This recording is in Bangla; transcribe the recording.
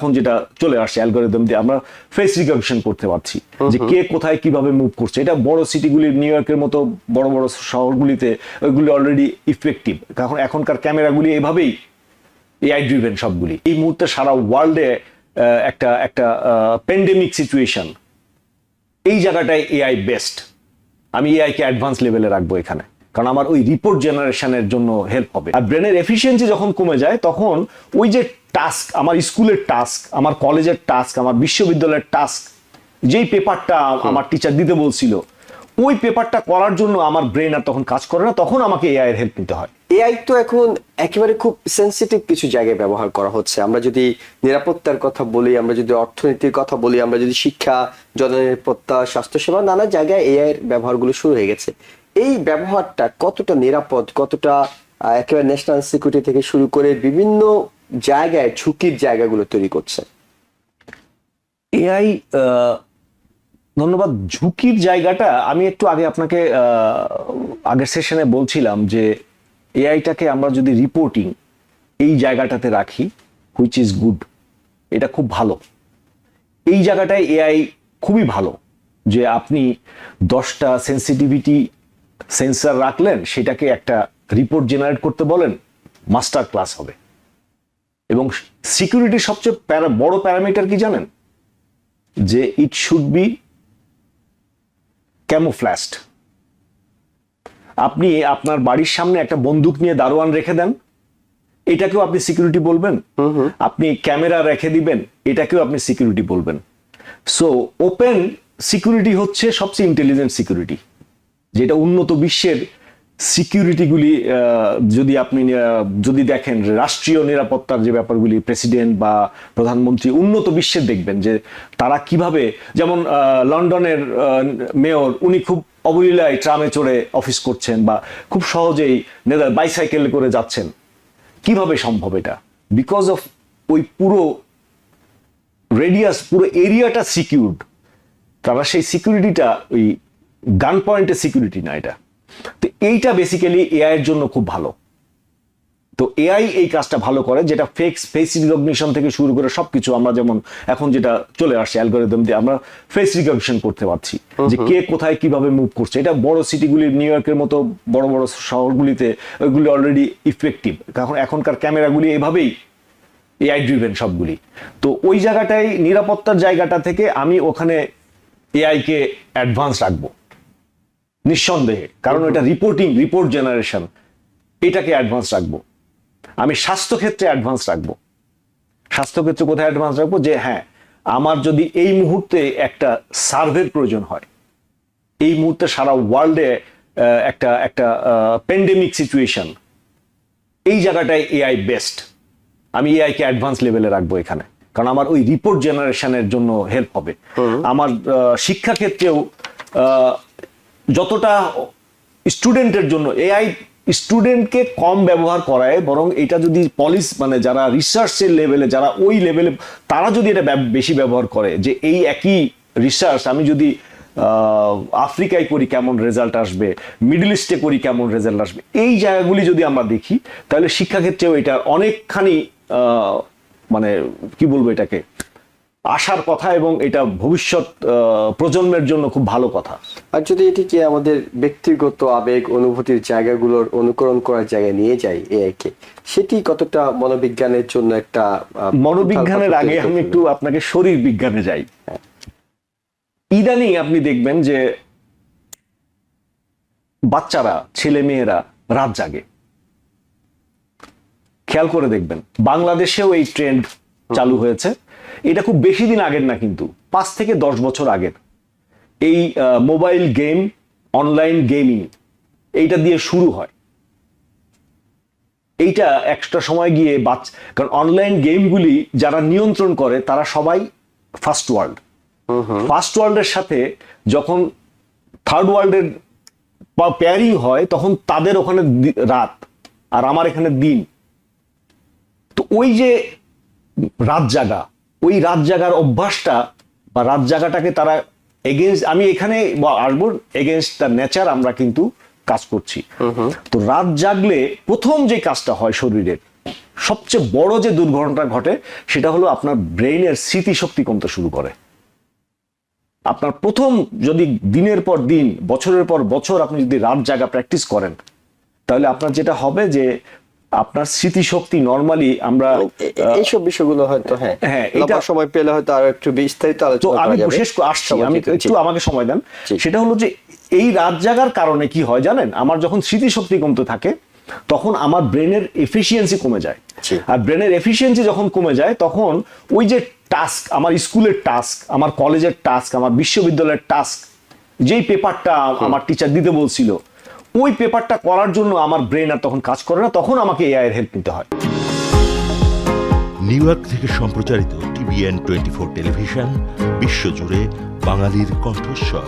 এখন যেটা চলে আসছে অ্যালগোরিদম দিয়ে আমরা ফেস রিকগনিশন করতে পারছি। যে কে কোথায় কীভাবে মুভ করছে। এটা বড় সিটিগুলি নিউ ইয়র্কের মতো বড় বড় শহরগুলিতে ওইগুলি অলরেডি ইফেক্টিভ এখন এখনকার ক্যামেরাগুলি এভাবেই এআই ড্রিভেন সবগুলি। এই মুহূর্তে সারা ওয়ার্ল্ডে একটা একটা প্যান্ডেমিক সিচুয়েশন এই জায়গাটায় এআই বেস্ট আমি এআইকে অ্যাডভান্স লেভেলে রাখব এখানে। কারণ আমার ওই রিপোর্ট জেনারেশনের জন্য হেল্প হবে। আর ব্রেনের এফিসিয়েন্সি যখন কমে যায় তখন ওই যে টাস্ক আমার স্কুলের টাস্ক আমার কলেজের টাস্ক আমার বিশ্ববিদ্যালয়ের টাস্ক যেই পেপারটা আমার টিচার দিতে বলছিল ওই পেপারটা করার জন্য আমার ব্রেন আর তখন কাজ করে না তখন আমাকে এআই এর হেল্প নিতে হয়। এআই তো এখন একেবারে খুব সেন্সিটিভ কিছু জায়গায় ব্যবহার করা হচ্ছে। আমরা যদি নিরাপত্তার কথা বলি আমরা যদি অর্থনীতির কথা বলি আমরা যদি শিক্ষা জননিরাপত্তা স্বাস্থ্যসেবা নানা জায়গায় এআই এর ব্যবহারগুলো শুরু হয়ে গেছে। এই ব্যবহারটা কতটা নিরাপদ, কতটা একেবারে ন্যাশনাল সিকিউরিটি থেকে শুরু করে বিভিন্ন জায়গায় ঝুঁকির জায়গাগুলো তৈরি করছে? এআই ধন্যবাদ। ঝুঁকির জায়গাটা আমি একটু আগে আপনাকে আগের সেশনে বলছিলাম যে এআইটাকে আমরা যদি রিপোর্টিং এই জায়গাটাতে রাখি হুইচ ইজ গুড এটা খুব ভালো। এই জায়গাটায় এআই খুবই ভালো যে আপনি দশটা সেন্সিটিভিটি সেন্সার রাখলেন সেটাকে একটা রিপোর্ট জেনারেট করতে বলেন মাস্টার ক্লাস হবে। এবং সিকিউরিটির সবচেয়ে প্যারা- বড় প্যারামিটার কি জানেন? যে ইট শুড বি ক্যামোফ্ল্যাস্ট আপনি আপনার বাড়ির সামনে একটা বন্দুক নিয়ে দারোয়ান রেখে দেন এটাকেও আপনি সিকিউরিটি বলবেন। আপনি ক্যামেরা রেখে দিবেন এটাকেও আপনি সিকিউরিটি বলবেন। সো ওপেন সিকিউরিটি হচ্ছে সবচেয়ে ইন্টেলিজেন্ট সিকিউরিটি যেটা উন্নত বিশ্বের সিকিউরিটিগুলি যদি আপনি যদি দেখেন রাষ্ট্রীয় নিরাপত্তার যে ব্যাপারগুলি, প্রেসিডেন্ট বা প্রধানমন্ত্রী উন্নত বিশ্বের দেখবেন যে তারা কীভাবে, যেমন লন্ডনের মেয়র, উনি খুব অবলীলায় ট্রামে চড়ে অফিস করছেন বা খুব সহজেই নেদার বাইসাইকেল করে যাচ্ছেন। কীভাবে সম্ভব এটা? বিকজ অফ ওই পুরো রেডিয়াস পুরো এরিয়াটা সিকিউরড তারা সেই সিকিউরিটিটা ওই গান পয়েন্টের সিকিউরিটি না এটা। তো এইটা বেসিক্যালি এআই এর জন্য খুব ভালো। তো এআই এই কাজটা ভালো করে যেটা ফেক্স ফেস রিকগনিশন থেকে শুরু করে সবকিছু আমরা যেমন এখন যেটা চলে আসছে অ্যালগোরিদম দিয়ে আমরা ফেস রিকগনিশন করতে পারছি। যে কে কোথায় কীভাবে মুভ করছে। এটা বড় সিটিগুলি নিউ ইয়র্কের মতো বড় বড় শহরগুলিতে ওইগুলি অলরেডি ইফেক্টিভ কারণ এখনকার ক্যামেরাগুলি এভাবেই এআই ড্রিভেন সবগুলি। তো ওই জায়গাটাই নিরাপত্তার জায়গাটা থেকে আমি ওখানে এআইকে অ্যাডভান্স রাখব। নিঃসন্দেহে কারণ এটা রিপোর্টিং রিপোর্ট জেনারেশন এটাকে অ্যাডভান্স রাখব। আমি স্বাস্থ্যক্ষেত্রে অ্যাডভান্স রাখব। স্বাস্থ্যক্ষেত্রে কোথায় অ্যাডভান্স রাখব? যে হ্যাঁ আমার যদি এই মুহূর্তে একটা সার্ভের প্রয়োজন হয় এই মুহূর্তে সারা ওয়ার্ল্ডে একটা একটা প্যান্ডেমিক সিচুয়েশন এই জায়গাটায় এআই বেস্ট আমি এআই কে অ্যাডভান্স লেভেলে রাখব এখানে। কারণ আমার ওই রিপোর্ট জেনারেশনের জন্য হেল্প হবে। আমার শিক্ষাক্ষেত্রেও যতটা স্টুডেন্টের জন্য এআই স্টুডেন্টকে কম ব্যবহার করায়, বরং এটা যদি পলিস মানে যারা রিসার্চের লেভেলে যারা ওই লেভেলে তারা যদি এটা বেশি ব্যবহার করে যে এই একই রিসার্চ আমি যদি আফ্রিকায় করি কেমন রেজাল্ট আসবে মিডল ইস্টে করি কেমন রেজাল্ট আসবে, এই জায়গাগুলি যদি আমরা দেখি, তাহলে শিক্ষাক্ষেত্রেও এটা অনেকখানি মানে কি বলব এটাকে আসার কথা এবং এটা ভবিষ্যৎ প্রজন্মের জন্য খুব ভালো কথা। আর যদি এটিকে আমাদের ব্যক্তিগত আবেগ অনুভূতির জায়গাগুলোর অনুকরণ করার জায়গায় নিয়ে যায় এআই কে সেটি কতটা মনোবিজ্ঞানের জন্য একটা মনোবিজ্ঞানের আগে আমি একটু আপনাকে শরীর বিজ্ঞানে যাই। ইদানিং আপনি দেখবেন যে বাচ্চারা ছেলে মেয়েরা রাত জাগে। খেয়াল করে দেখবেন বাংলাদেশেও এই ট্রেন্ড চালু হয়েছে। এটা খুব বেশি দিন আগের না কিন্তু পাঁচ থেকে দশ বছর আগের। এই মোবাইল গেম অনলাইন গেমিং এইটা দিয়ে শুরু হয়। এইটা একটা সময় গিয়ে বাচ্চা কারণ অনলাইন গেমগুলি যারা নিয়ন্ত্রণ করে তারা সবাই ফার্স্ট ওয়ার্ল্ড ফার্স্ট ওয়ার্ল্ডের সাথে যখন থার্ড ওয়ার্ল্ডের পেয়ারিং হয় তখন তাদের ওখানে রাত আর আমার এখানে দিন। তো ওই যে রাত জাগা ওই রাত জাগার অভ্যাসটা বা রাত জাগাটাকে তারা এগেনস্ট আমি এখানে আসব এগেনস্ট দ্য নেচার আমরা কিন্তু কাজ করছি। তো রাত জাগলে প্রথম যে কাজটা হয় শরীরের সবচেয়ে বড় যে দুর্ঘটনাটা ঘটে সেটা হলো আপনার ব্রেইনের স্মৃতিশক্তি কমতে শুরু করে। আপনার প্রথম যদি দিনের পর দিন বছরের পর বছর আপনি যদি রাত জাগা প্র্যাকটিস করেন তাহলে আপনার যেটা হবে যে আপনার স্মৃতিশক্তি নর্মালি আমরা এইসব বিষয়গুলো হয়তো হ্যাঁ। হ্যাঁ, এটা- সময় পেলে হয়তো আরও একটু বিস্তারিত আলোচনা আমি করা যাবে। শেষ করে আসছি আমি একটু আমাকে সময় দেন। সেটা হলো যে এই রাত জাগার কারণে কি হয় জানেন? আমার যখন স্মৃতিশক্তি কমতে থাকে তখন আমার ব্রেনের এফিসিয়েন্সি কমে যায়। আর ব্রেনের এফিসিয়েন্সি যখন কমে যায় তখন ওই যে টাস্ক আমার স্কুলের টাস্ক আমার কলেজের টাস্ক আমার বিশ্ববিদ্যালয়ের টাস্ক যেই পেপারটা আমার টিচার দিতে বলছিল ওই পেপারটা করার জন্য আমার ব্রেন আর তখন কাজ করে না, তখন আমাকে এআই এর হেল্প নিতে হয়। নিউ ইয়র্ক থেকে সম্প্রচারিত টিভিএন টোয়েন্টি ফোর টেলিভিশন, বিশ্বজুড়ে বাঙালির কণ্ঠস্বর।